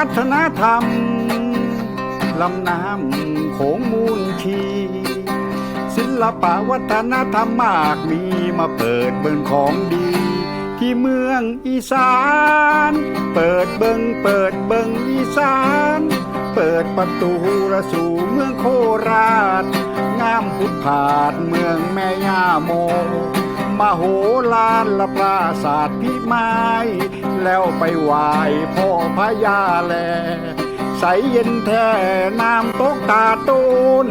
วัฒนธรรม ลำน้ำโขงมูลชีศิลปะวัฒนธรรมมากมีมาเปิดเบิ่งของดี ที่เมืองอีสาน เปิดเบิงเปิดเบิงอีสาน เปิดประตูระสู่เมืองโคราช งามพุทธาดเมืองแม่ย่าโม มโหฬารละปราศาสตร์พิมายแล้วไปไหว้พ่อพญาแล ใสเย็นแท้น้ำตกตาโตน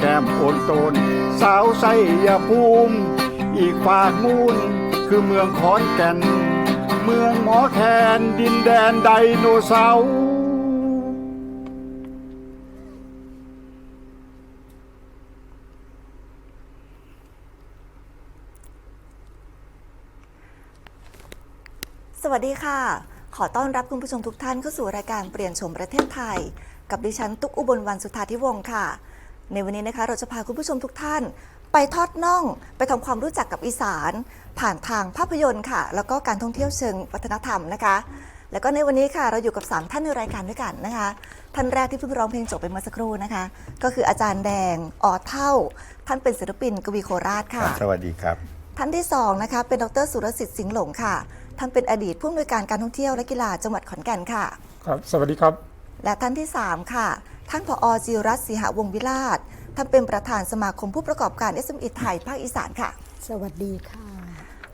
แก้มโอนตน สาวไสยภูมิ อีกฝากมูลคือเมืองขอนแก่น เมืองหมอแคนดินแดนไดโนเสาร์ วัสดีค่ะ ขอต้อนรับคุณผู้ชมทุกท่านเข้าสู่รายการเปลี่ยนชมประเทศไทย กับดิฉันตุ๊กอุบลวันสุธาธิวงศ์ค่ะ ในวันนี้นะคะเราจะพาคุณผู้ชมทุกท่าน ไปทอดน่อง ไปทำความรู้จักกับอีสาน ผ่านทางภาพยนตร์ค่ะ แล้วก็การท่องเที่ยวเชิงวัฒนธรรมนะคะ แล้วก็ในวันนี้ค่ะเราอยู่กับ 3 ท่านในรายการด้วยกันนะคะ ท่านแรกที่เพิ่งร้องเพลงจบไปเมื่อสักครู่นะคะ ก็คืออาจารย์แดงออเท่า ท่านเป็นศิลปินกวีโคราชค่ะ สวัสดีครับ ท่านที่สองนะคะเป็นดรสุรสิทธิ์สิงห์หลงค่ะ ท่านเป็นอดีตผู้อำนวยการการท่องเที่ยวและกีฬาจังหวัดขอนแก่นค่ะ ครับ สวัสดีครับ และท่านที่ 3 ค่ะ ท่านผอจิรัตน์ศรีหวงศ์วิราชท่านเป็นประธานสมาคมผู้ประกอบการ SME ไทยภาคอีสานค่ะ สวัสดีค่ะ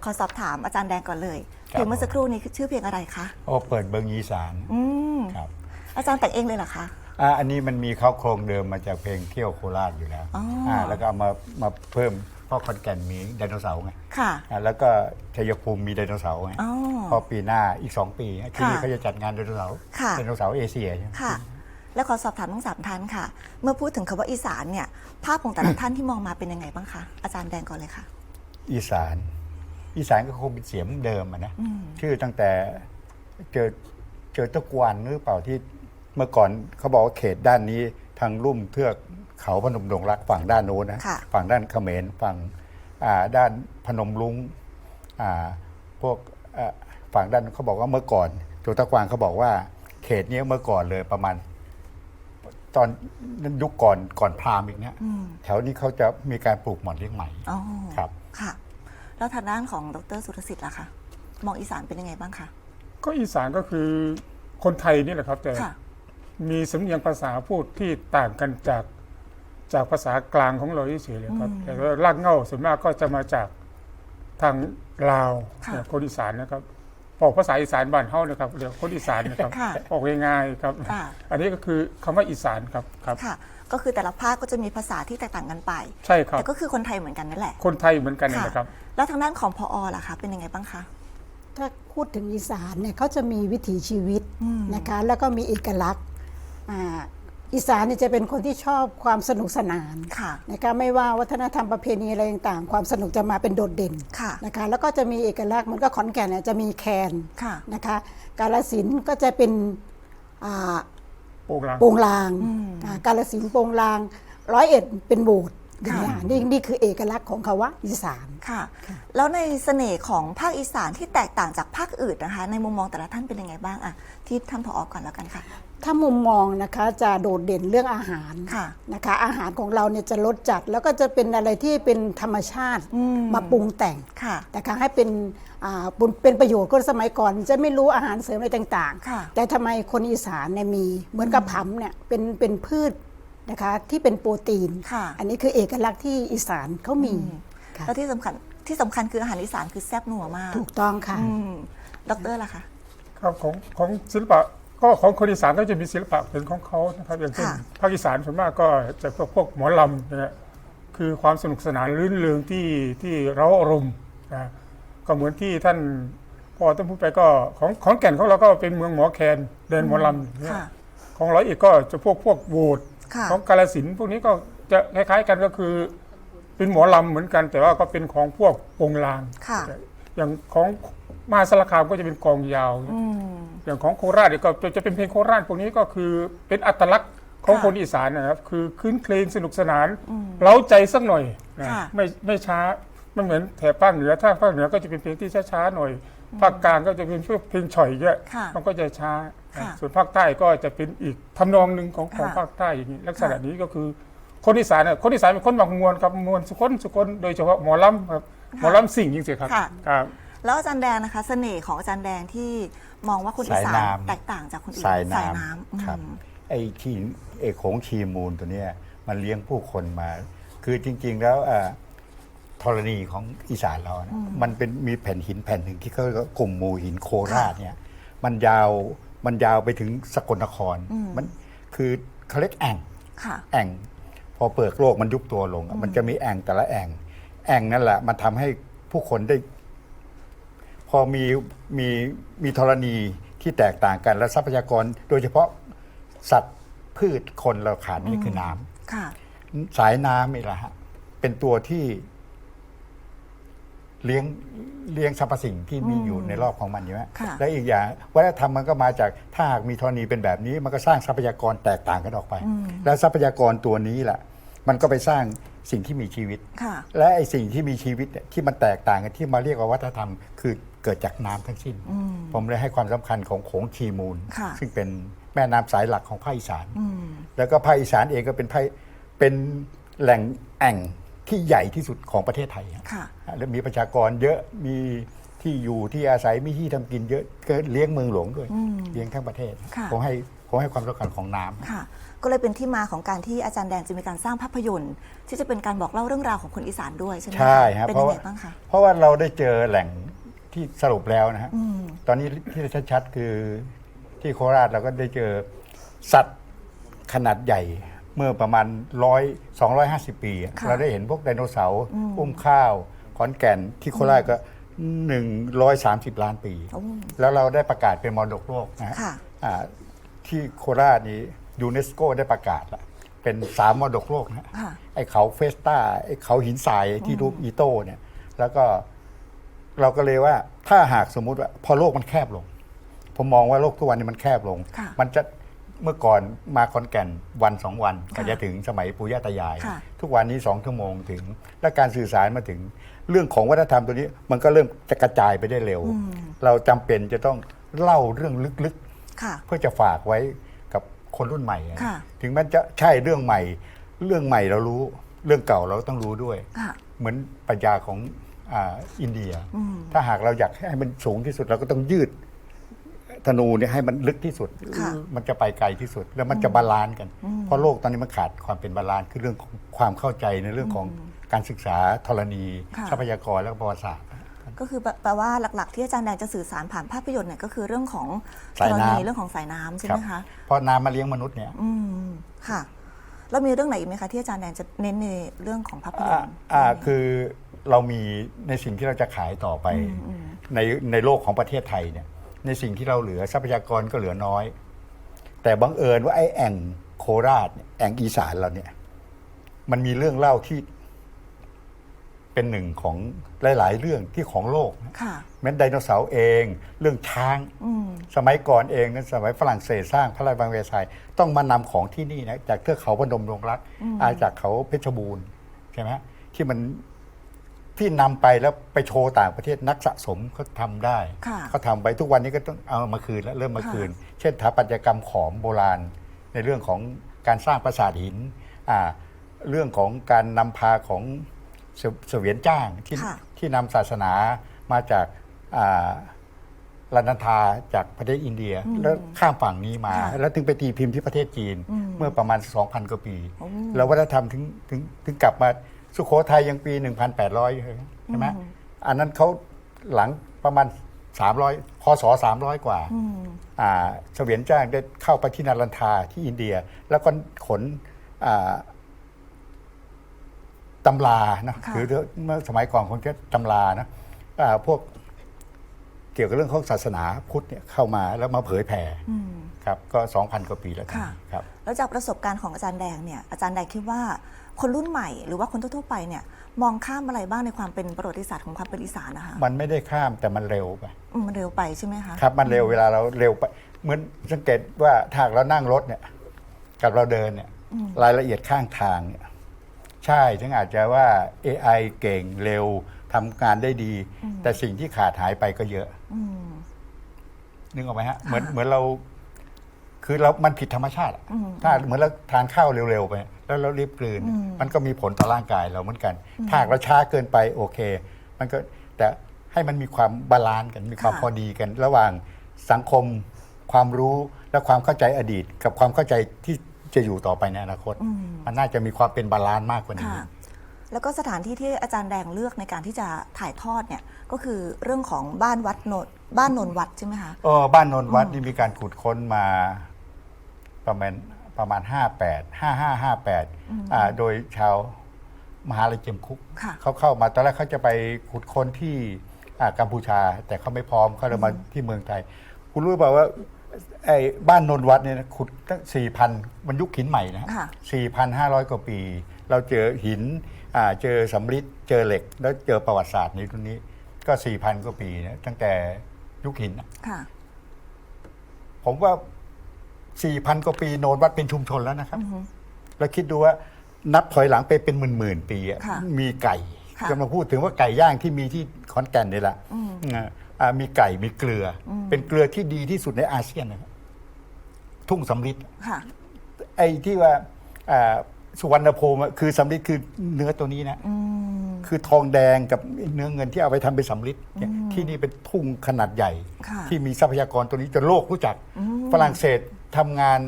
ขอสอบถามอาจารย์แดงก่อนเลยครับเพลงเมื่อสักครู่นี้คือชื่อเพลงอะไรคะโอ้เปิดเบิงอีสานอืมครับอาจารย์แต่งเองเลยเหรอคะอ่าอันนี้มันมีเข้าโครงเดิมมาจากเพลงเที่ยวโคราชอยู่แล้วอ๋ออ่าแล้วก็เอามามาเพิ่ม เพราะขอนแก่นมีไดโนเสาร์ไงค่ะ อ่าแล้วก็ชัยภูมิมีไดโนเสาร์ไงอ๋อ พอปีหน้าอีก 2 ปีที่นี่ค่ะเขาจะจัดงานไดโนเสาร์ค่ะ ไดโนเสาร์เอเชียใช่ไหม ค่ะ แล้วขอสอบถามทั้งสามท่านค่ะ เมื่อพูดถึงคำว่าอีสานเนี่ย ภาพของแต่ละ ท่านที่มองมาเป็นยังไงบ้างคะ อาจารย์แดงก่อนเลยค่ะ อีสาน อีสานก็คงเป็นเสียงเดิมอะนะอืมชื่อตั้งแต่เจอเจอตะกวันหรือเปล่าที่เมื่อก่อนเขาบอกว่าเขตด้านนี้ทางลุ่มเทือก เขาพนมดงรักฝั่งด้านโน้นนะค่ะฝั่งด้านเขมรฝั่งอ่าด้านพนมลุงอ่าพวกอ่าฝั่งด้านเขาบอกว่าเมื่อก่อนโจตะกวางเขาบอกว่า เขตนี้เมื่อก่อนเลยประมาณ ตอนยุคก่อนก่อนพราหมณ์อีกเนี่ยอืม แถวนี้เขาจะมีการปลูกหมอนเลี้ยงไหมอ๋อครับ ค่ะ แล้วทางด้านของดรสุรสิทธิ์ล่ะคะมองอีสานเป็นยังไงบ้างคะก็อีสานก็คือคนไทยนี่แหละครับ แต่ค่ะ มีสำเนียงภาษาพูดที่ต่างกันจาก จากภาษากลางของเราเฉยๆเลยครับอืมแต่ว่ารากเหง้าส่วนมากก็จะมาจากทางลาวค่ะเนี่ยคนอีสานนะครับบอกภาษาอีสานบ้านเฮานะครับเรียกคนอีสานนะครับค่ะออกง่ายๆครับอ่าอันนี้ก็คือคำว่าอีสานครับครับค่ะก็คือแต่ละภาคก็จะมีภาษาที่แตกต่างกันไป ใช่ครับแต่ก็คือคนไทยเหมือนกันนั่นแหละ คนไทยเหมือนกันนนแหละครับ แล้วทางด้านของพอล่ะคะเป็นยังไงบ้างคะถ้าพูดถึงอีสานเนี่ยเขาจะมีวิถีชีวิตอืมนะคะ แล้วก็มีเอกลักษณ์ อ่าอีสานเนี่ยจะเป็นคนที่ชอบความสนุกสนานค่ะนะคะไม่ว่าวัฒนธรรมประเพณีอะไรต่างๆ ความสนุกจะมาเป็นโดดเด่นค่ะนะคะแล้วก็จะมีเอกลักษณ์เหมันก็ขอนแก่นเนี่ยจะมีแคนค่ะนะคะกาลสินธุ์ก็จะเป็นอ่าโป่งลางโปงลางอืมอ่ากาลสินธุ์โปงลางร้อยเอ็ดเป็นโบสถ์อย่างนี้ค่ะนี่นี่คือเอกลักษณ์ของคำว่าอีสานค่ะ แล้วในเสน่ห์ของภาคอีสานที่แตกต่างจากภาคอื่นนะคะ ในมุมมองแต่ละท่านเป็นยังไงบ้างอะที่ท่านผอก่อนแล้วกันค่ะ ถ้ามุมมองนะคะจะโดดเด่นเรื่องอาหารค่ะนะคะ อาหารของเราเนี่ยจะลดจัดแล้วก็จะเป็นอะไรที่เป็นธรรมชาติอืมมาปรุงแต่งค่ะนะคะให้เป็นอ่าเป็นเป็นประโยชน์คนสมัยก่อน จะไม่รู้อาหารเสริมอะไรต่างค่ะๆแต่ทำไมคนอีสานเนี่ยมีเหมือนกับผำเนี่ยเป็นเป็นพืชนะคะที่เป็นโปรตีนค่ะอันนี้คือเอกลักษณ์ที่อีสานเขามีค่ะแล้วที่สำคัญที่สำคัญคืออาหารอีสานคือแซ่บนัวมาก ถูกต้องค่ะอืมดอกเตอรล่ะคะครับของของศิลปะ ก็ของคนอีสานก็จะมีศิลปะเป็นของเขานะครับอย่างเช่นค่ะภาคอีสานส่วนมากก็จะพวกพวกหมอลำนะฮะคือความสนุกสนานรื่นเริงที่ที่เราอารมณ์นะก็เหมือนที่ท่านพอท่านพูดไปก็ของของแก่นของเราก็เป็นเมืองหมอแคนแดนหมอลำเนี่ยค่ะของร้อยเอ็ดก็จะพวกพวกโวดค่ะของกาลสินธุ์พวกนี้ก็จะคล้ายๆกันก็คือ เป็นหมอลำเหมือนกัน แต่ว่าก็เป็นของพวกวงลางค่ะอย่างของมหาสารคามก็จะเป็นกองยาว อืมอย่างของโคราชเนี่ยก็จะจะเป็นเพลงโคราชพวกนี้ก็คือเป็นอัตลักษณ์ของค่ะคนอีสานนะครับ คือคืนเพลงสนุกสนานเล้าใจสักหน่อยนะค่ะไม่ไม่ช้ามันเหมือนแถบภาคเหนือถ้าภาคเหนือก็จะเป็นเพลงที่ช้าๆหน่อยภาคกลางก็จะเป็นพวกเพลงฉ่อยเยอะค่ะมันก็จะช้าค่ะส่วนภาคใต้ก็จะเป็นอีกทำนองหนึ่งของของค่ะภาคใต้อย่างนี้ลักษณะนี้ก็คือคนอีสานเนี่ยคนอีสานเป็นคนบางมวลครับมวลสุคนสุคนโดยเฉพาะหมอลำครับหมอลำสิ่งจริงๆครับค่ะครับ แล้วอาจารย์แดงนะคะ เสน่ห์ของอาจารย์แดงที่มองว่าคนอีสายสานน้ำแตกต่างจากคนอื่นสายน้น้ำำครับอืมไอ้ที่ไอ้โขงชีมูลตัวเนี้ยมันเลี้ยงผู้คนมา คือจริง ๆ แล้วอ่าธรณีของอีสานเรานะมันเป็นมีแผ่นหินแผ่นหนึ่งที่เขาเรียกว่ากลุ่มหมู่หินโคราชเนี่ยมันยาวมันยาวไปถึงสกลนครมันคือเขาเรียกแอ่ง ค่ะ แอ่งพอเปลือกโลกมันยุบตัวลงอะมันจะมีแอ่งแต่ละแอ่งแอ่งนั่นแหละมันทำให้ผู้คนได้ พอมีมีมีธรณีที่แตกต่างกันและทรัพยากร โดยเฉพาะสัตว์พืชคนเราขาดนี่คือน้ำค่ะสายน้ำนี่แหละฮะเป็นตัวที่ เลี้ยงเลี้ยงสรรพสิ่งที่มีอยู่ในรอบของมันอยู่ไหมค่ะ และอีกอย่างวัฒนธรรมมันก็มาจากถ้าหากมีธรณีเป็นแบบนี้ มันก็สร้างทรัพยากรแตกต่างกันออกไป และทรัพยากรตัวนี้แหละมันก็ไปสร้างสิ่งที่มีชีวิต ค่ะ และไอ้สิ่งที่มีชีวิตเนี่ยที่มันแตกต่างกันที่มาเรียกว่าวัฒนธรรม คือ เกิดจากน้ำทั้งสิ้น ผมเลยให้ความสำคัญของโขงชีมูล ค่ะ ซึ่งเป็นแม่น้ำสายหลักของภาคอีสาน อืม แล้วก็ภาคอีสานเองก็เป็นภาคเป็นแหล่งแอ่งที่ใหญ่ที่สุดของประเทศไทยฮะค่ะ และมีประชากรเยอะมีที่อยู่ที่อาศัยมีที่ทำกินเยอะก็เลี้ยงเมืองหลวงด้วย เลี้ยงทั้งประเทศค่ะ ผมให้ผมให้ความสำคัญของน้ำ ค่ะ ก็เลยเป็นที่มาของการที่อาจารย์แดงจะมีการสร้างภาพยนตร์ ที่จะเป็นการบอกเล่าเรื่องราวของคนอีสานด้วยใช่ไหมคะใช่ครับเป็นเพยัราะงว่าไงบ้างคะ เพราะว่าเราได้เจอแหล่ง ที่สรุปแล้วนะฮะอืมตอนนี้ที่ชัดๆคือที่โคราชเราก็ได้เจอสัตว์ขนาดใหญ่เมื่อประมาณร้อยสองร้อยห้าสิบปีอะค่ะเราได้เห็นพวกไดโนเสาร์อุ้มข้าวขอนแก่นที่โคราชก็หนึ่งร้อยสามสิบล้านปีโอ้แล้วเราได้ประกาศเป็นมรดกโลกนะฮะค่ะอ่าที่โคราชนี้ยูเนสโกได้ประกาศละเป็นสามมรดกโลกนะฮะค่ะไอ้เขาเฟสตาไอ้เขาหินทรายที่รูปอีโต้เนี่ย แล้วก็ เราก็เลยว่าถ้าหากสมมุติว่าพอโลกมันแคบลง ผมมองว่าโลกทุกวันนี้มันแคบลง ค่ะมันจะเมื่อก่อนมาคอนแก่นวันสองวันค่ะก็จะถึงสมัยปู่ย่าตายาย ค่ะ ทุกวันนี้สองชั่วโมงถึง และการสื่อสารมาถึงเรื่องของวัฒนธรรมตัวนี้ มันก็เริ่มจะกระจายไปได้เร็ว เราจำเป็นจะต้องเล่าเรื่องลึกๆ ค่ะ เพื่อจะฝากไว้กับคนรุ่นใหม่อะค่ะ ถึงแม้จะใช่เรื่องใหม่ เรื่องใหม่เรารู้ เรื่องเก่าเราต้องรู้ด้วย ค่ะ เหมือนปรัชญาของ อาอินเดียอืมถ้าหากเราอยากให้มันสูงที่สุดเราก็ต้องยืดธนูเนี่ยให้มันลึกที่สุดค่ะมันจะไปไกลที่สุด แล้วมันจะบาลานซ์กัน เพราะโลกตอนนี้มันขาดความเป็นบาลานซ์คือเรื่องของความเข้าใจในเรื่องของการศึกษาธรณีค่ะทรัพยากรและประวัติศาสตร์ก็คือแปลว่าหลัก ๆ ที่อาจารย์แดงจะสื่อสารผ่านภาพยนตร์เนี่ยก็คือเรื่องของสายธรน้ำณีเรื่องของสายน้ำใช่ไหมคะเพราะน้ำมาเลี้ยงมนุษย์เนี่ยอืมค่ะแล้วมีเรื่องไหนอีกไหมคะที่อาจารย์แดงจะเน้นในเรื่องของภาพยอ่านตร์อ่าคือ เรามีในสิ่งที่เราจะขายต่อไปในในโลกของประเทศไทยเนี่ย ในสิ่งที่เราเหลือทรัพยากรก็เหลือน้อย แต่บังเอิญว่าไอ้แอ่งโคราชเนี่ยแอ่งอีสานเราเนี่ย มันมีเรื่องเล่าที่เป็นหนึ่งของหลาย ๆ เรื่องที่ของโลกนะ ค่ะ แม้นไดโนเสาร์เองเรื่องช้าง อืม สมัยก่อนเองนั้นสมัยฝรั่งเศสสร้างพระราชวังเวร์ไซน์ต้องมานำของที่นี่นะจากเทือกเขาพนมดงรักอาจากเขาเพชรบูรณ์ใช่ไหมที่มัน ที่นำไปแล้วไปโชว์ต่างประเทศนักสะสมเขาทำได้ค่ะเขาทำไปทุกวันนี้ก็ต้องเอามาคืนแล้วเริ่มมาค่ะคืน เช่นสถาปัตยกรรมขอมโบราณ ในเรื่องของการสร้างปราสาทหินอ่าเรื่องของการนำพาของเสเสวียนจ้างที่ค่ะ ที่นำศาสนามาจากอ่าลันนันทาจากประเทศอินเดีย แล้วข้ามฝั่งนี้มา ค่ะแล้วถึงไปตีพิมพ์ที่ประเทศจีนอืมเมื่อประมาณ 2,000 กว่าปีโอ้แล้ววัฒนธรรมถึงถึงถึงกลับมา สุโขทัยยังปี 1,800 ใช่ไหมอันนั้นเขาหลังประมาณ 300พศ300 กว่าอืมอ่าเสวียนจ้างได้เข้าไปที่นารันทาที่อินเดีย แล้วก็ขนอ่าตำรานะค่ะคือเมื่อสมัยก่อนคงจะตำรานะอ่าพวกเกี่ยวกับเรื่องของศาสนาพุทธเนี่ยเข้ามาแล้วมาเผยแผ่อืมครับก็ 2,000 กว่าปีแล้วค่ะครับ แล้วจากประสบการณ์ของอาจารย์แดงเนี่ยอาจารย์แดงคิดว่า คนรุ่นใหม่หรือว่าคนทั่วๆไปเนี่ยมองข้ามอะไรบ้างในความเป็นประวัติศาสตร์ของความเป็นอีสานนะคะมันไม่ได้ข้ามแต่มันเร็วไปอืมมันเร็วไปใช่ไหมคะครับ มันเร็วเวลาเราเร็วไปเหมือนสังเกตว่าถ้าหากเรานั่งรถเนี่ย กับเราเดินเนี่ย รายละเอียดข้างทางเนี่ยใช่ถึงอาจจะว่า AI เก่งเร็วททำงานได้ดี แต่สิ่งที่ขาดหายไปก็เยอะ อืม นึกออกไหมฮะค่ะเหมือนเหมือนเรา คือเรา มันผิดธรรมชาติอะอืมถ้าเหมือนเราทานข้าวเร็วๆไป แล้วเรารีบกลืนอืมมันก็มีผลต่อร่างกายเราเหมือนกัน ถ้าหากเราช้าเกินไปโอเค มันก็แต่ให้มันมีความบาลานซ์กัน มีความค่ะพอดีกัน ระหว่างสังคม ความรู้และความเข้าใจอดีต กับความเข้าใจที่จะอยู่ต่อไปในอนาคตอืมมันน่าจะมีความเป็นบาลานซ์มากกว่านี้ ค่ะ แล้วก็สถานที่ที่อาจารย์แดงเลือกในการที่จะถ่ายทอดเนี่ยก็คือเรื่องของบ้านวัดโนนบ้านโนนวัดใช่ไหมคะ เออบ้านนนท์วัดนี่มีการขุดค้นมา ประมาณประมาณห้าแปดห้าห้าห้าแปดอ่าโดยชาวมหาลัยเจียมคุก ค่ะ เขาเข้ามาตอนแรกเขาจะไปขุดค้นที่อ่ากัมพูชา แต่เขาไม่พร้อมเขาเลยมาที่เมืองไทย คุณรู้เปล่าว่าไอ้บ้านนนท์วัดเนี่ยนะขุดตั้งสี่พันมันยุคหินใหม่นะค่ะ สี่พันห้าร้อยกว่าปี เราเจอหินอ่าเจอสำริดเจอเหล็ก แล้วเจอประวัติศาสตร์ในตรงนี้ก็สี่พันกว่าปีนะตั้งแต่ยุคหินนะ ค่ะ ผมว่า 4,000 กว่าปีโนนวัดเป็นชุมชนแล้วนะครับ แล้วคิดดูว่านับถอยหลังไปเป็นหมื่นๆปีอะค่ะมีไก่ค่ะกำลังพูดถึงว่าไก่ย่างที่มีที่ขอนแก่นนี่แหละอ่าอ่ามีไก่มีเกลืออเป็นเกลือที่ดีที่สุดในอาเซียนนะครับทุ่งสำลิด ค่ะ ไอ้ที่ว่าอ่าสุวรรณภูมิอะคือสำลิดคือเนื้อตัวนี้นะอืมคือทองแดงกับเนื้อเงินที่เอาไปทำเป็นสำลิดเนี่ยที่นี่เป็นทุ่งขนาดใหญ่ ค่ะที่มีทรัพยากรตัวนี้จนโลกรู้จักฝรั่งเศส ทำงาน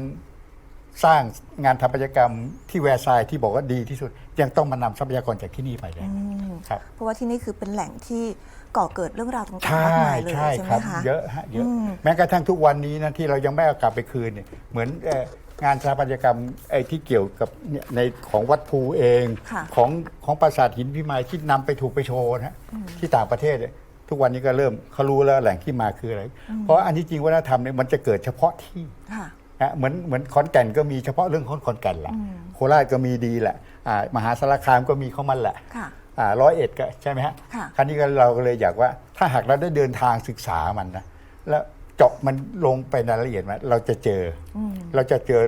สร้างงานทำปยกรรมที่แวร์ซายน์ที่บอกว่าดีที่สุด ยังต้องมานำทรัพยากรจากที่นี่ไปเลยครับเพราะว่าที่นี่คือเป็นแหล่งที่ก่อเกิดเรื่องราวต่างๆใช่มากมายเลยใช่ใช่ไหคมรับคะเยอะฮะเยอะอืมแม้กระทั่งทุกวันนี้นะที่เรายังไม่เอากลับไปคืนเนี่ยเหมือนเอ่องานสถาปัตยกรรมไอ้ที่เกี่ยวกับเนี่ยในของวัดภูเองค่ะของของปราสาทหินพิมายที่นำไปถูกไปโชว์นะที่ต่างประเทศเนี่ยทุกวันนี้ก็เริ่มเขารู้แล้วแหล่งที่มาคืออะไร เพราะอันที่จริงวัฒนธรรมเนี่ยมันจะเกิดเฉพาะที่ค่ะ นะเหมือนเหมือนขอนแก่นก็มีเฉพาะเรื่องของขอนแก่นแหละโคราชก็มีดีแหละอ่ามหาสารคามก็มีเข้ามันแหละค่ะอ่าร้อยเอ็ดก็ใช่ไหมฮะค่ะ คราวนี้ก็เราก็เลยอยากว่า ถ้าหากเราได้เดินทางศึกษามันนะแล้วเจาะมันลงไปในรายละเอียดมันเราจะเจออเราจะเจอ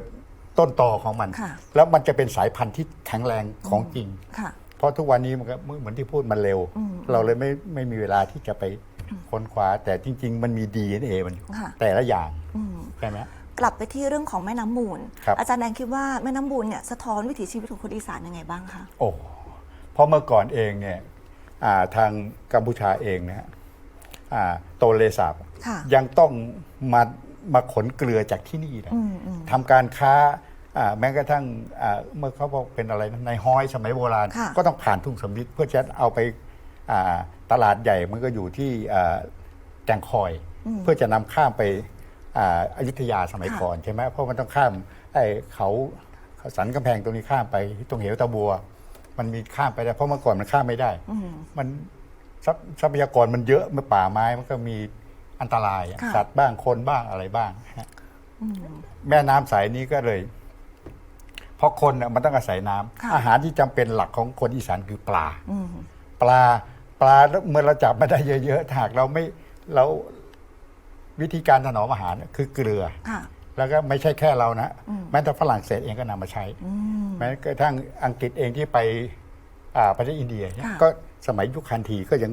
ต้นตอของมัน ค่ะ แล้วมันจะเป็นสายพันธุ์ที่แข็งแรงของจริง ค่ะ เพราะทุกวันนี้มันก็เหมือนที่พูดมันเร็ว เราเลยไม่ไม่มีเวลาที่จะไปค้นคว้า แต่จริง ๆ มันมี DNA มันอยู่ค่ะ แต่ละอย่างอืมใช่ไหม กลับไปที่เรื่องของแม่น้ำมูล ครับ อาจารย์แดงคิดว่าแม่น้ำมูลเนี่ยสะท้อนวิถีชีวิตของคนอีสานยังไงบ้างคะ โอ้เพราะเมื่อก่อนเองเนี่ยอ่าทางกัมพูชาเองนะฮะอ่าโตเลสาบค่ะ ยังต้องมามาขนเกลือจากที่นี่นะอืมอืมทำการค้าอ่าแม้กระทั่งอ่าเมื่อเขาบอกเป็นอะไรนะในห้อยสมัยโบราณ ค่ะ ก็ต้องผ่านทุ่งสำลิดเพื่อจะเอาไปอ่าตลาดใหญ่มันก็อยู่ที่อ่าแก่งคอย เพื่อจะนำข้ามไป อ่าอยุธยาสมัยก่อนใช่ไหมเพราะมันต้องข้ามไอ้เขาเขาสันกำแพงตรงนี้ข้ามไปตรงเหวตะบัว มันมีข้ามไปได้เพราะเมื่อก่อนมันข้ามไม่ได้ มันทรัพทรัพยากรมันเยอะเมื่อป่าไม้มันก็มีอันตรายอะค่ะสัตว์บ้างคนบ้างอะไรบ้างฮะแม่น้ำสายนี้ก็เลยเพราะคนน่ะมันต้องอาศัยน้ำค่ะอาหารที่จำเป็นหลักของคนอีสานคือปลาอืมปลาปลาแล้วเมื่อเราจับมาได้เยอะๆถ้าหากเราไม่เรา วิธีการถนอมอาหารคือเกลือ ค่ะ แล้วก็ไม่ใช่แค่เรานะแม้แต่ฝรั่งเศสเองก็นำมาใช้ อืม แม้กระทั่งอังกฤษเองที่ไปอ่าประเทศอินเดียเนี่ยค่ะ ก็สมัยยุคคันทีก็ยัง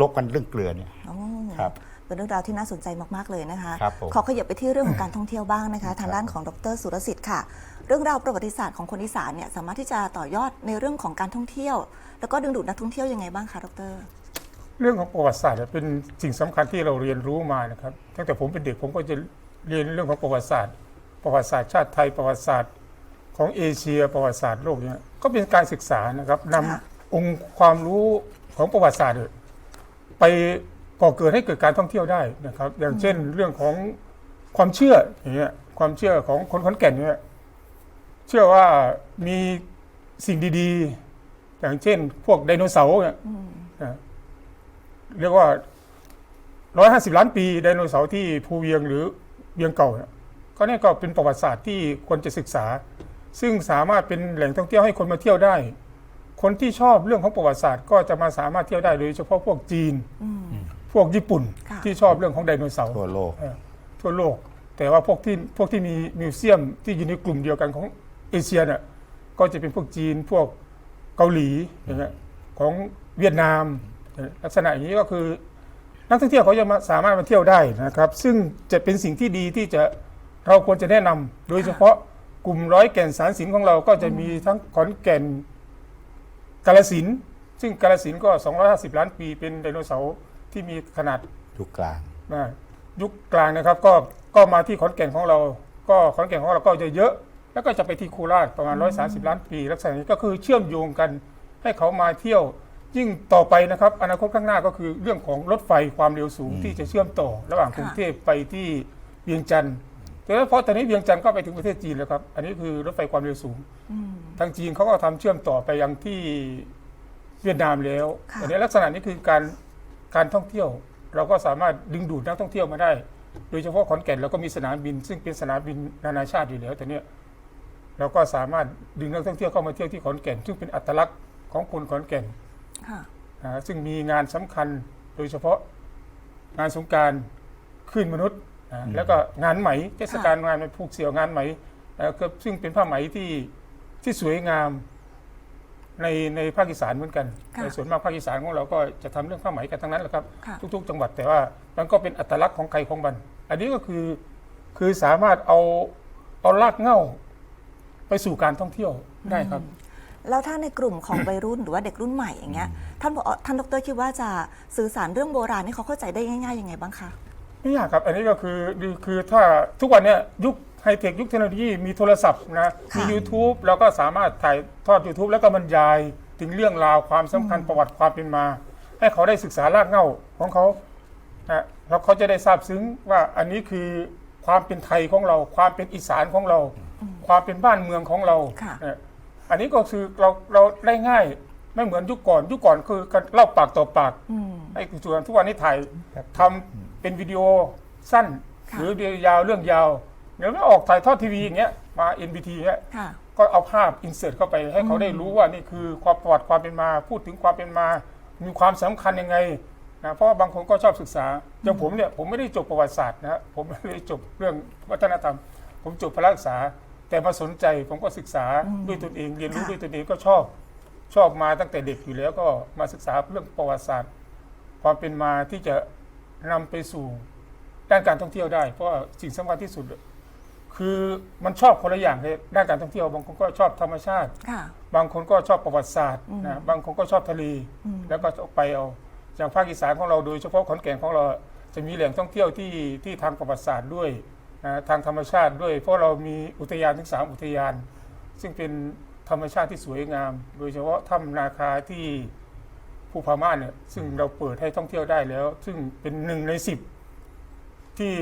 ลบกันเรื่องเกลือเนี่ย โอ้ครับเป็นเรื่องราวที่น่าสนใจมาก ๆ เลยนะคะ ครับผม ขอขยับไปที่เรื่องของการท่องเที่ยวบ้างนะคะ ทางด้านของดรสุรสิทธิ์ค่ะ เรื่องราวประวัติศาสตร์ของคนอีสานเนี่ยสามารถที่จะต่อยอดในเรื่องของการท่องเที่ยว แล้วก็ดึงดูดนักท่องเที่ยวยังไงบ้างคะดร เรื่องของประวัติศาสตร์เป็นสิ่งสำคัญที่เราเรียนรู้มานะครับ ตั้งแต่ผมเป็นเด็กผมก็จะเรียนเรื่องของประวัติศาสตร์ ประวัติศาสตร์ชาติไทยประวัติศาสตร์ของเอเชียประวัติศาสตร์โลกเนี่ยก็เป็นการศึกษานะครับนำค่ะองค์ความรู้ของประวัติศาสตร์ไปก่อเกิดให้เกิดการท่องเที่ยวได้นะครับ อย่างเช่นเรื่องของความเชื่ออย่างเงี้ยความเชื่อของคนขอนแก่นเนี่ยเชื่อว่ามีสิ่งดีๆ อย่างเช่น พวกไดโนเสาร์เนี่ย เรียกว่า150ล้านปีไดโนเสาร์ที่ภูเวียงหรือเวียงเก่าเนี่ยก็เนี่ยก็เป็นประวัติศาสตร์ที่ควรจะศึกษา ซึ่งสามารถเป็นแหล่งท่องเที่ยวให้คนมาเที่ยวได้ คนที่ชอบเรื่องของประวัติศาสตร์ ก็จะมาสามารถเที่ยวได้โดยเฉพาะพวกจีน พวกญี่ปุ่นค่ะที่ชอบเรื่องของไดโนเสาร์ทั่วโลกเออทั่วโลก แต่ว่าพวกที่พวกที่มีมิวเซียมที่อยู่ในกลุ่มเดียวกันของเอเชียเนี่ยก็จะเป็นพวกจีนพวกเกาหลีอย่างเงี้ยของเวียดนามเอ่อ ลักษณะอย่างนี้ก็คือ นักท่องเที่ยวเขาจะมาสามารถมาเที่ยวได้นะครับ ซึ่งจะเป็นสิ่งที่ดีที่จะเราควรจะแนะนำโดยเฉพาะกลุ่มร้อยแก่นสารสินของเราก็จะมีทั้งขอนแก่นกาลสินซึ่งกาลสินก็ 250 ล้านปีเป็นไดโนเสาร์ที่มีขนาดยุคกลางอ่ายุคกลางนะครับ ก็ก็มาที่ขอนแก่นของเรา ก็ขอนแก่นของเราก็จะเยอะแล้วก็จะไปที่โคราชประมาณ 130 ล้านปี ลักษณะนี้ก็คือเชื่อมโยงกันให้เขามาเที่ยว ยิ่งต่อไปนะครับอนาคตข้างหน้าก็คือเรื่องของรถไฟความเร็วสูงที่จะเชื่อมต่อ ระหว่างกรุงเทพไปที่เวียงจันทร์แต่ว่าเพราะตอนนี้เวียงจันทร์ก็ไปถึงประเทศจีนแล้วครับ อันนี้คือรถไฟความเร็วสูง ทางจีนเขาก็ทำเชื่อมต่อไปยังที่เวียดนามแล้วค่ะอันนี้ลักษณะนี้คือการการท่องเที่ยว เราก็สามารถดึงดูดนักท่องเที่ยวมาได้ โดยเฉพาะขอนแก่นเราก็มีสนามบิน ซึ่งเป็นสนามบินนานาชาติอยู่แล้วแต่เนี้ยเราก็สามารถดึงนักท่องเที่ยวเข้ามาเที่ยวที่ขอนแก่น ซึ่งเป็นอัตลักษณ์ของคนขอนแก่นค่ะ นะฮะซึ่งมีงานสำคัญโดยเฉพาะงานสงกรารขึ้นมนุษย์นะแล้วก็งานไหมเทศกาลงานผูกเสี่ยวงานไหมนะก็ซึ่งเป็นผ้าไหมที่ที่สวยงามในในภาคอีสานเหมือนกันค่ะในส่วนมากภาคอีสานของเราก็จะทำเรื่องผ้าไหมกันทั้งนั้นแหละครับ ค่ะ ทุกๆ จังหวัดแต่ว่ามันก็เป็นอัตลักษณ์ของใครของมัน อันนี้ก็คือคือสามารถเอาเอาลากเหง้าไปสู่การท่องเที่ยวได้ครับ แล้วถ้าในกลุ่มของวัยรุ่นหรือว่าเด็กรุ่นใหม่อย่างเงี้ยท่านบอกท่านดรคิดว่าจะสื่อสารเรื่องโบราณให้เขาเข้าใจได้ง่ายๆยังไงบ้างคะไม่ยากครับ อันนี้ก็คือคือคือถ้าทุกวันเนี้ยยุคไฮเทคยุคเทคโนโลยีมีโทรศัพท์นะมี YouTube แล้วก็สามารถถ่ายทอด YouTube แล้วก็บรรยายถึงเรื่องราวความสำคัญประวัติความเป็นมา ให้เขาได้ศึกษารากเหง้าของเขานะแล้วเขาจะได้ทราบซึ้งว่าอันนี้คือความเป็นไทยของเรา ความเป็นอีสานของเรา ความเป็นบ้านเมืองของเราค่ะนะ อันนี้ก็คือเราเราได้ง่ายไม่เหมือนยุคก่อน ยุคก่อนคือการเล่าปากต่อปากอืมไอ้ส่วนทุกวันนี้ถ่ายทำเป็นวิดีโอสั้น ค่ะ หรือวิดีโอยาวเรื่องยาวเดี๋ยวไม่ออกถ่ายทอดทีวีอย่างเงี้ยมา NBT เงี้ยค่ะ ก็เอาภาพอินเสิร์ตเข้าไปให้เขาได้รู้ว่านี่คือความประวัติความเป็นมา พูดถึงความเป็นมา มีความสำคัญยังไงนะเพราะว่าบางคนก็ชอบศึกษาอย่างผมเนี่ยผมไม่ได้จบประวัติศาสตร์นะฮะผมไม่ได้จบเรื่องวัฒนธรรม ผมจบพละศึกษา แต่มาสนใจผมก็ศึกษาด้วยตนเองเรียนรู้ค่ะด้วยตนเองก็ชอบชอบมาตั้งแต่เด็กอยู่แล้วก็มาศึกษาเรื่องประวัติศาสตร์ความเป็นมาที่จะนำไปสู่ด้านการท่องเที่ยวได้ เพราะว่าสิ่งสำคัญที่สุด คือมันชอบคนละอย่างเลยด้านการท่องเที่ยว บางคนก็ชอบธรรมชาติค่ะบางคนก็ชอบประวัติศาสตร์นะบางคนก็ชอบทะเลแล้วก็ไปเอาอย่างภาคอีสานของเราโดยเฉพาะขอนแก่นของเราจะมีแหล่งท่องเที่ยวที่ที่ทางประวัติศาสตร์ด้วยนะ ทางธรรมชาติด้วย เพราะเรามีอุทยานถึงสามอุทยาน ซึ่งเป็นธรรมชาติที่สวยงาม โดยเฉพาะถ้ำนาคาที่ภูพาม่านเนี่ยซึ่งเราเปิดให้ท่องเที่ยวได้แล้ว ซึ่งเป็นหนึ่งในสิบที่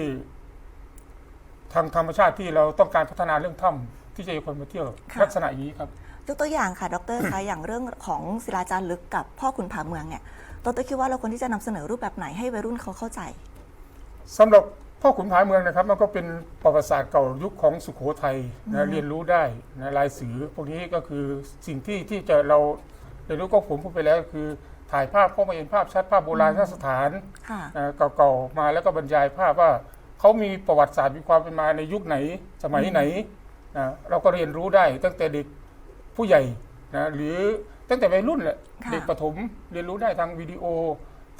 ทางธรรมชาติที่เราต้องการพัฒนาเรื่องถ้ำที่จะให้คนมาเที่ยวค่ะลักษณะอย่างนี้ครับยกตัวอย่างค่ะดรคะอย่างเรื่องของศิลาจารึกกับพ่อขุนผาเมืองเนี่ยดรคิดว่าเราควรที่จะนำเสนอรูปแบบไหนให้วัยรุ่นเขาเข้าใจสำหรับ พ่อขุนผาเมืองนะครับมันก็เป็นประวัติศาสตร์เก่ายุคของสุโขทัยนะเรียนรู้ได้นะลายสือพวกนี้ก็คือสิ่งที่ที่จะเราเรียนรู้ก็ผมพูดไปแล้วก็คือ ถ่ายภาพเข้ามาเห็นภาพชัดภาพโบราณสถานค่ะ นะเก่าๆมาแล้วก็บรรยายภาพว่าเขามีประวัติศาสตร์มีความเป็นมาในยุคไหนสมัยไหนนะเราก็เรียนรู้ได้ตั้งแต่เด็กผู้ใหญ่นะหรือตั้งแต่วัยรุ่นแหละค่ะ เด็กประถมเรียนรู้ได้ทางวิดีโอ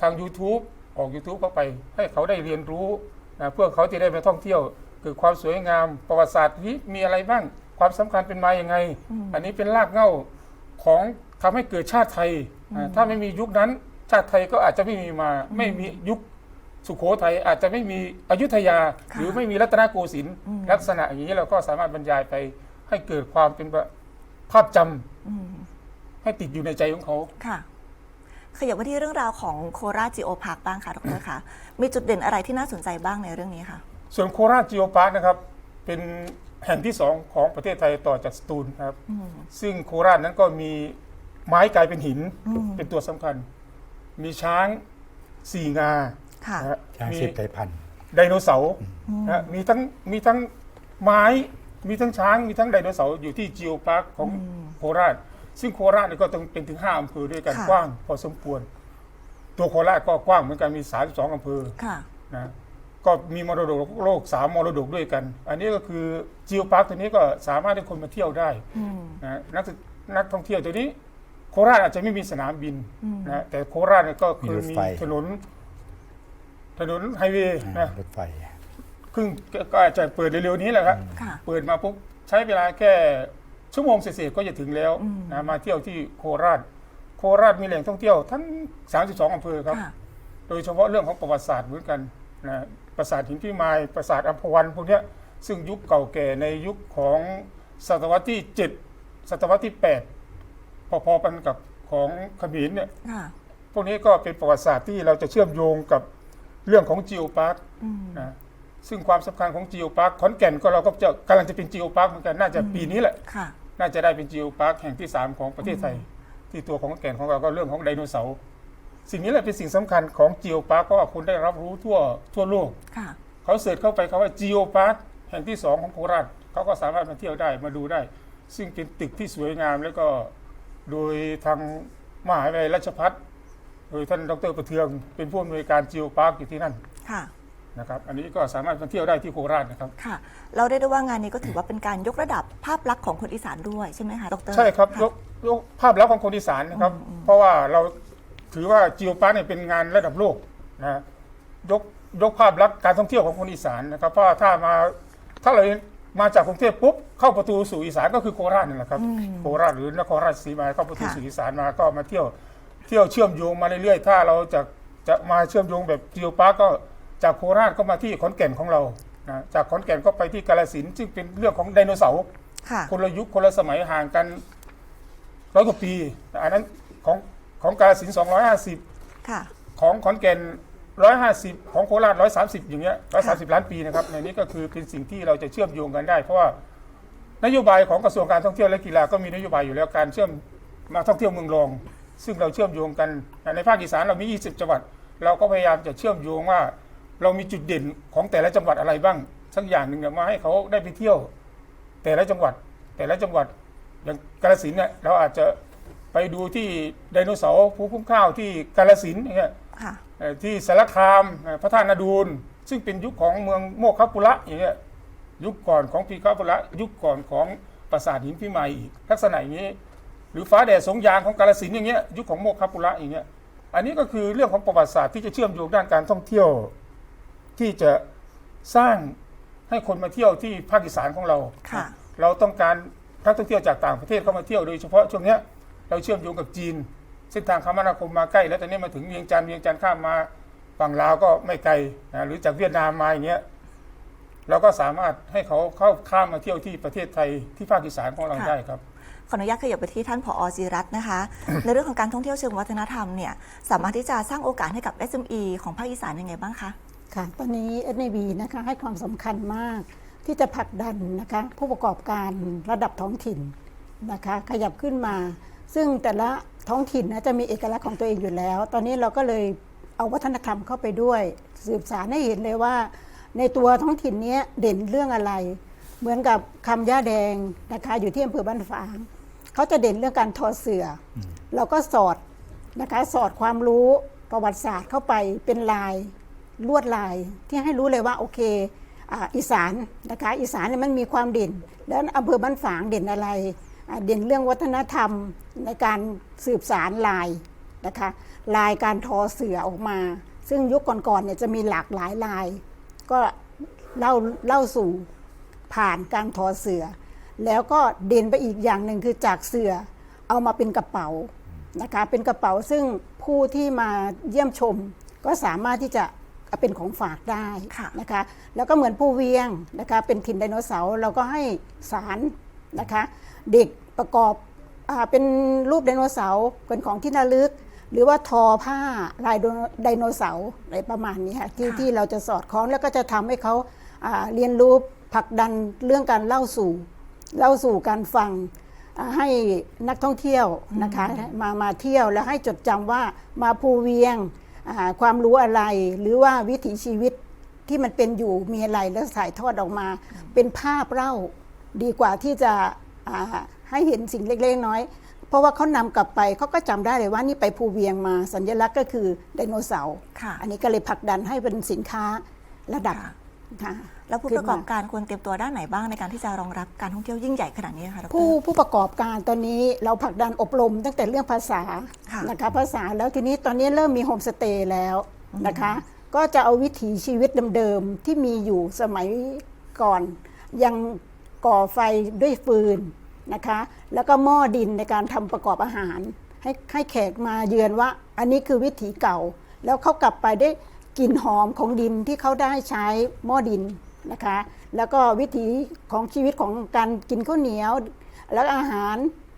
ทาง YouTube ออก YouTube เข้าไป ให้เขาได้เรียนรู้ นะเพื่อเขาจะได้ไปท่องเที่ยวเกิดความสวยงามประวัติศาสตร์นี้มีอะไรบ้าง ความสำคัญเป็นมาอย่างไง อันนี้เป็นรากเหง้าของทำให้เกิดชาติไทยอ่าถ้าไม่มียุคนั้น ชาติไทยก็อาจจะไม่มีมาไม่มียุคสุโขทัยอาจจะไม่มีอยุธยาค่ะหรือไม่มีรัตนโกสินทร์ลักษณะอย่างนี้เราก็สามารถบรรยายไปให้เกิดความเป็นภาพจำอืมให้ติดอยู่ในใจของเขาค่ะ ขยับมาที่เรื่องราวของโคราชจิโอพาร์คบ้างค่ะดรคะมีจุดเด่นอะไรที่น่าสนใจบ้างในเรื่องนี้ค่ะ ส่วนโคราชจิโอพาร์คนะครับ เป็นแห่งที่สองของประเทศไทยต่อจากสตูลครับ ซึ่งโคราชนั้นก็มีไม้กลายเป็นหินเป็นตัวสำคัญ มีช้างสี่งาค่ะ นะฮะช้างมี สิบไทยพันธุ์ ไดโนเสาร์นะฮะมีทั้งมีทั้งไม้ มีทั้งช้าง มีทั้งไดโนเสาร์อยู่ที่จิโอพาร์คของโคราช ซึ่งโคราชเนี่ยก็ต้องเป็นถึงห้าอำเภอด้วยกันค่ะ กว้าง พอสมควร ตัวโคราชก็กว้างเหมือนกันมี 32อำเภอ ค่ะ นะก็มีมรดกโลกสามมรดกด้วยกัน อันนี้ก็คือจิโอพาร์คตัวนี้ก็สามารถให้คนมาเที่ยวได้อืม นะนักศึกนักท่องเที่ยวตัวนี้คราชอาจจะไม่มีสนามบินนะแต่โคราชเนี่ยก็คือมีมีรถไฟ ถนน ถนนไฮเวย์อ่านะรถไฟ ครึ่งก็ก็อาจจะเปิดเร็วๆนี้แหละครับ ค่ะ เปิดมาปุ๊บใช้เวลาแค่ ชั่วโมงเศษๆก็จะถึงแล้วนะมาเที่ยวที่โคราช โคราชมีแหล่งท่องเที่ยวทั้ง 32อำเภอครับค่ะโดยเฉพาะเรื่องของประวัติศาสตร์เหมือนกันนะปราสาทหินพิมายปราสาทอัมพวันพวกเนี้ยซึ่งยุคเก่าแก่ในยุคของศตวรรษที่ 7 ศตวรรษที่ 8 พอๆกันกับของเขมรเนี่ยค่ะพวกนี้ก็เป็นประวัติศาสตร์ที่เราจะเชื่อมโยงกับเรื่องของจิโอพาร์คนะซึ่งความสำคัญของจิโอพาร์คขอนแก่นก็เราก็จะกำลังจะเป็นจิโอพาร์คเหมือนกันน่าจะปีนี้แหละค่ะ น่าจะได้เป็นจิโอพาร์คแห่งที่ 3 ของประเทศไทย ที่ตัวของขอนแก่นของเราก็เรื่องของไดโนเสาร์สิ่งนี้แหละเป็นสิ่งสำคัญของจิโอพาร์คเพราะว่าคุณได้รับรู้ทั่วทั่วโลกค่ะเขาเสิร์ชเข้าไปคาว่าจิโอพาร์คแห่งที่ 2 ของโคราชเขาก็สามารถมาเที่ยวได้มาดูได้ ซึ่งเป็นตึกที่สวยงามแล้วก็โดยทางมหาวิทยาลัยราชภัฏโดยท่านดรประเทืองเป็นผู้อำนวยการจิโอพาร์คอยู่ที่นั่นค่ะ นะครับอันนี้ก็สามารถมาเที่ยวได้ที่โคราชนะครับ ค่ะ เราได้ได้ว่างานนี้ก็ถือว่าเป็นการยกระดับภาพลักษณ์ของคนอีสานด้วยใช่ไหมคะดรใช่ครับยกยกภาพลักษณ์ของคนอีสานนะครับ เพราะว่าเราถือว่าจิโอพาร์คเนี่ยเป็นงานระดับโลกนะยกยกภาพลักษณ์การท่องเที่ยวของคนอีสานนะครับ เพราะว่าถ้ามาถ้าเรามาจากกรุงเทพปุ๊บเข้าประตูสู่อีสานก็คือโคราชนี่แหละครับโคราชหรือนครราชสีมาเข้าประตูค่ะสู่อีสานมาก็มาเที่ยวเที่ยวเชื่อมโยงมาเรื่อยๆถ้าเราจะจะมาเชื่อมโยงแบบจิโอพาร์คก็ จากโคราชก็มาที่ขอนแก่นของเรานะจากขอนแก่นก็ไปที่กาฬสินธุ์ซึ่งเป็นเรื่องของไดโนเสาร์ค่ะ คนละยุคคนละสมัยห่างกันร้อยกว่าปีอันนั้นของของกาฬสินสองร้อยห้าสิบค่ะ ของขอนแก่นร้อยห้าสิบของโคราชร้อยสามสิบอย่างเงี้ยร้อยสามสิบล้านปีนะครับในนี้ก็คือเป็นสิ่งที่เราจะเชื่อมโยงกันได้ เพราะว่านโยบายของกระทรวงการท่องเที่ยวและกีฬาก็มีนโยบายอยู่แล้วการเชื่อมมาท่องเที่ยวเมืองรอง ซึ่งเราเชื่อมโยงกันในภาคอีสานเรามี 20 จังหวัด เราก็พยายามจะเชื่อมโยงว่า เรามีจุดเด่นของแต่ละจังหวัดอะไรบ้าง สักอย่างหนึ่งเนี่ยมาให้เขาได้ไปเที่ยว แต่ละจังหวัด แต่ละจังหวัดอย่างกาฬสินธุ์เนี่ยเราอาจจะไปดูที่ไดโนเสาร์ภูคุ้มข้าวที่กาฬสินธุ์อย่างเงี้ยค่ะเอ่อที่สารคามเอ่อพระธาตุนาดูลซึ่งเป็นยุคของเมืองโมคคปุระอย่างเงี้ยยุคก่อนของปีคปุระยุคก่อนของปราสาทหินพิมายอีกลักษณะอย่างนี้ หรือฟ้าแดดสงยางของกาฬสินธุ์อย่างเงี้ยยุคของโมคคปุระอย่างเงี้ยอันนี้ก็คือเรื่องของประวัติศาสตร์ที่จะเชื่อมโยงด้านการท่องเที่ยว ที่จะสร้างให้คนมาเที่ยวที่ภาคอีสานของเรา ค่ะ เราต้องการนักท่องเที่ยวจากต่างประเทศเข้ามาเที่ยวโดยเฉพาะช่วงเนี้ยเราเชื่อมโยงกับจีน เส้นทางคมนาคมมาใกล้ แล้วตอนนี้มาถึงเวียงจันทร์เวียงจันทร์ข้ามมาฝั่งลาวก็ไม่ไกลนะหรือจากเวียดนามมาอย่างเงี้ยเราก็สามารถให้เขาเข้าข้ามมาเที่ยวที่ประเทศไทยที่ภาคอีสานของเราค่ะ ได้ครับ ขออนุญาตขยับไปที่ท่านผอจิรัตน์นะคะ ในเรื่องของการท่องเที่ยวเชิงวัฒนธรรมเนี่ยสามารถที่จะสร้างโอกาสให้กับ SME ของภาคอีสานยังไงบ้างคะ ค่ะ ตอนนี้ SNB นะคะให้ความสำคัญมากที่จะผลักดันนะคะผู้ประกอบการระดับท้องถิ่นนะคะขยับขึ้นมา ซึ่งแต่ละท้องถิ่นนะจะมีเอกลักษณ์ของตัวเองอยู่แล้ว ตอนนี้เราก็เลยเอาวัฒนธรรมเข้าไปด้วย สืบสารให้เห็นเลยว่า ในตัวท้องถิ่นเนี้ยเด่นเรื่องอะไร เหมือนกับคำย่าแดงนะคะอยู่ที่อำเภอบ้านฝางเขาจะเด่นเรื่องการทอเสืออเราก็สอดนะคะสอดความรู้ประวัติศาสตร์เข้าไปเป็นลาย ลวดลายที่ให้รู้เลยว่าโอเคอีสานนะคะอีสานเนี่ยมันมีความเด่น แล้วอำเภอบ้านฝางเด่นอะไร เด่นเรื่องวัฒนธรรมในการสืบสารลายนะคะลายการทอเสือออกมา ซึ่งยุคก่อนๆเนี่ยจะมีหลากหลายลาย ก็เล่าเล่าสู่ผ่านการทอเสือ แล้วก็เด่นไปอีกอย่างหนึ่งคือจากเสือเอามาเป็นกระเป๋านะคะเป็นกระเป๋าซึ่งผู้ที่มาเยี่ยมชมก็สามารถที่จะ เอาเป็นของฝากได้ค่ะนะคะแล้วก็เหมือนผู้เวียงนะคะเป็นถิ่นไดโนเสาร์เราก็ให้สารนะคะเด็กประกอบอาเป็นรูปไดโนเสาร์เป็นของที่ระลึก หรือว่าทอผ้าลายไดโนเสาร์อะไรประมาณนี้ค่ะที่ค่ะที่เราจะสอดคล้องแล้วก็จะทำให้เขาอ่าเรียนรู้ผลักดันเรื่องการเล่าสู่เล่าสู่การฟังอ่าให้นักท่องเที่ยวนะคะมามาเที่ยวแล้วให้จดจำว่ามาภูเวียงอ่า ความรู้อะไรหรือว่าวิถีชีวิตที่มันเป็นอยู่มีอะไรแล้วถ่ายทอดออกมา เป็นภาพเล่าดีกว่าที่จะอ่าให้เห็นสิ่งเล็กๆน้อยๆเพราะว่าเขานำกลับไปเขาก็จำได้เลยว่านี่ไปภูเวียงมาสัญลักษณ์ก็คือไดโนเสาร์ค่ะอันนี้ก็เลยผลักดันให้เป็นสินค้าระดับค่ะค่ะ แล้วผู้ขึ้ปนระกอบมาการควรเตรียมตัวด้านไหนบ้างในการที่จะรองรับการท่องเที่ยวยิ่งใหญ่ขนาดนี้คะดรผู้ผู้ประกอบการตอนนี้เราผลักดันอบรมตั้งแต่เรื่องภาษาค่ะนะคะภาษาแล้วทีนี้ตอนนี้เริ่มมีโฮมสเตย์แล้วนะคะ ก็จะเอาวิถีชีวิตเดิมๆที่มีอยู่สมัยก่อน ยังก่อไฟด้วยฟืนนะคะ แล้วก็หม้อดินในการทำประกอบอาหาร ให้ให้แขกมาเยือนว่า อันนี้คือวิถีเก่า แล้วเขากลับไปได้กลิ่นหอมของดินที่เขาได้ใช้หม้อดิน นะคะ แล้วก็วิถีของชีวิตของการกินข้าวเหนียว แล้วอาหาร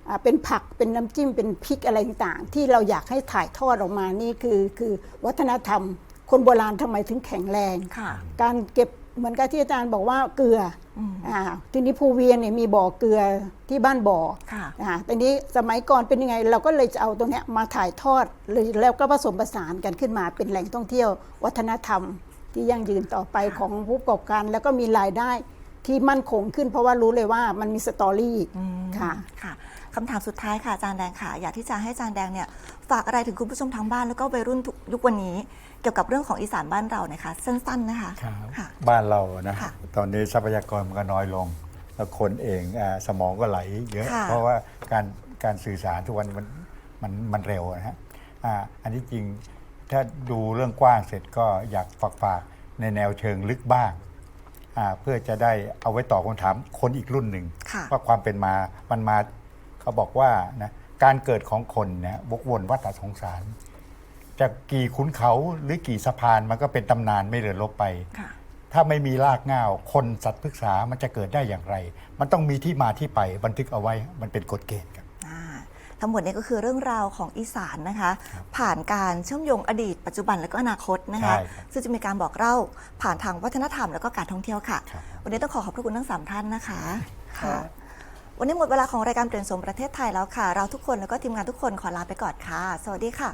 อ่าเป็นผักเป็นน้ำจิ้มเป็นพริกอะไรต่างๆ ที่เราอยากให้ถ่ายทอดออกมานี่คือคือวัฒนธรรม คนโบราณทำไมถึงแข็งแรงค่ะการเก็บเหมือนกับที่อาจารย์บอกว่าเกลือออ่าทีนี้ภูเวียงเนี่ยมีบ่อเกลือที่บ้านบ่อค่ะอ่าทีนี้สมัยก่อนเป็นยังไง เราก็เลยจะเอาตรงเนี้ยมาถ่ายทอดเลยแล้วก็ผสมผสานกันขึ้นมาเป็นแหล่งท่องเที่ยววัฒนธรรม ที่ยั่งยืนต่อไปของผู้ประกอบการ แล้วก็มีรายได้ที่มั่นคงขึ้นเพราะว่ารู้เลยว่ามันมีสตอรี่ค่ะ ค่ะคำถามสุดท้ายค่ะอาจารย์แดงค่ะ อยากที่จะให้อาจารย์แดงเนี่ยฝากอะไรถึงคุณผู้ชมทางบ้านแล้วก็วัยรุ่นทุกยุควันนี้ เกี่ยวกับเรื่องของอีสานบ้านเรานะคะ สั้น ๆนะคะ ครับค่ะ บ้านเรานะค่ะตอนนี้ทรัพยากรมันก็น้อยลง แล้วคนเองอาสมองก็ไหลเยอะ ค่ะ เพราะว่าการการสื่อสารทุกวันมันมันมันเร็วนะฮะอ่าอันนี้จริง ถ้าดูเรื่องกว้างเสร็จก็อยากฝากฝากในแนวเชิงลึกบ้างอ่าเพื่อจะได้เอาไว้ตอบคำถามคนอีกรุ่นหนึ่งค่ะว่าความเป็นมามันมาเขาบอกว่านะการเกิดของคนเนี่ยวกวนวัฏสงสารจะกี่ขุนเขาหรือกี่สะพานมันก็เป็นตำนานไม่เลือนลบไป ค่ะ ถ้าไม่มีรากเหง้าคนสัตว์พฤกษามันจะเกิดได้อย่างไร มันต้องมีที่มาที่ไปบันทึกเอาไว้มันเป็นกฎเกณฑ์ครับอ่า ทั้งหมดนี้ก็คือเรื่องราวของอีสานนะคะ ผ่านการเชื่อมโยงอดีต ปัจจุบันและก็อนาคตนะคะ ใช่ครับ ซึ่งจะมีการบอกเล่าผ่านทางวัฒนธรรมและก็การท่องเที่ยวค่ะ ครับ วันนี้ต้องขอขอบพระคุณทั้งสามท่านนะคะค่ะ วันนี้หมดเวลาของรายการเปลี่ยนโฉมประเทศไทยแล้วค่ะ เราทุกคนแล้วก็ทีมงานทุกคนขอลาไปก่อนค่ะ สวัสดีค่ะ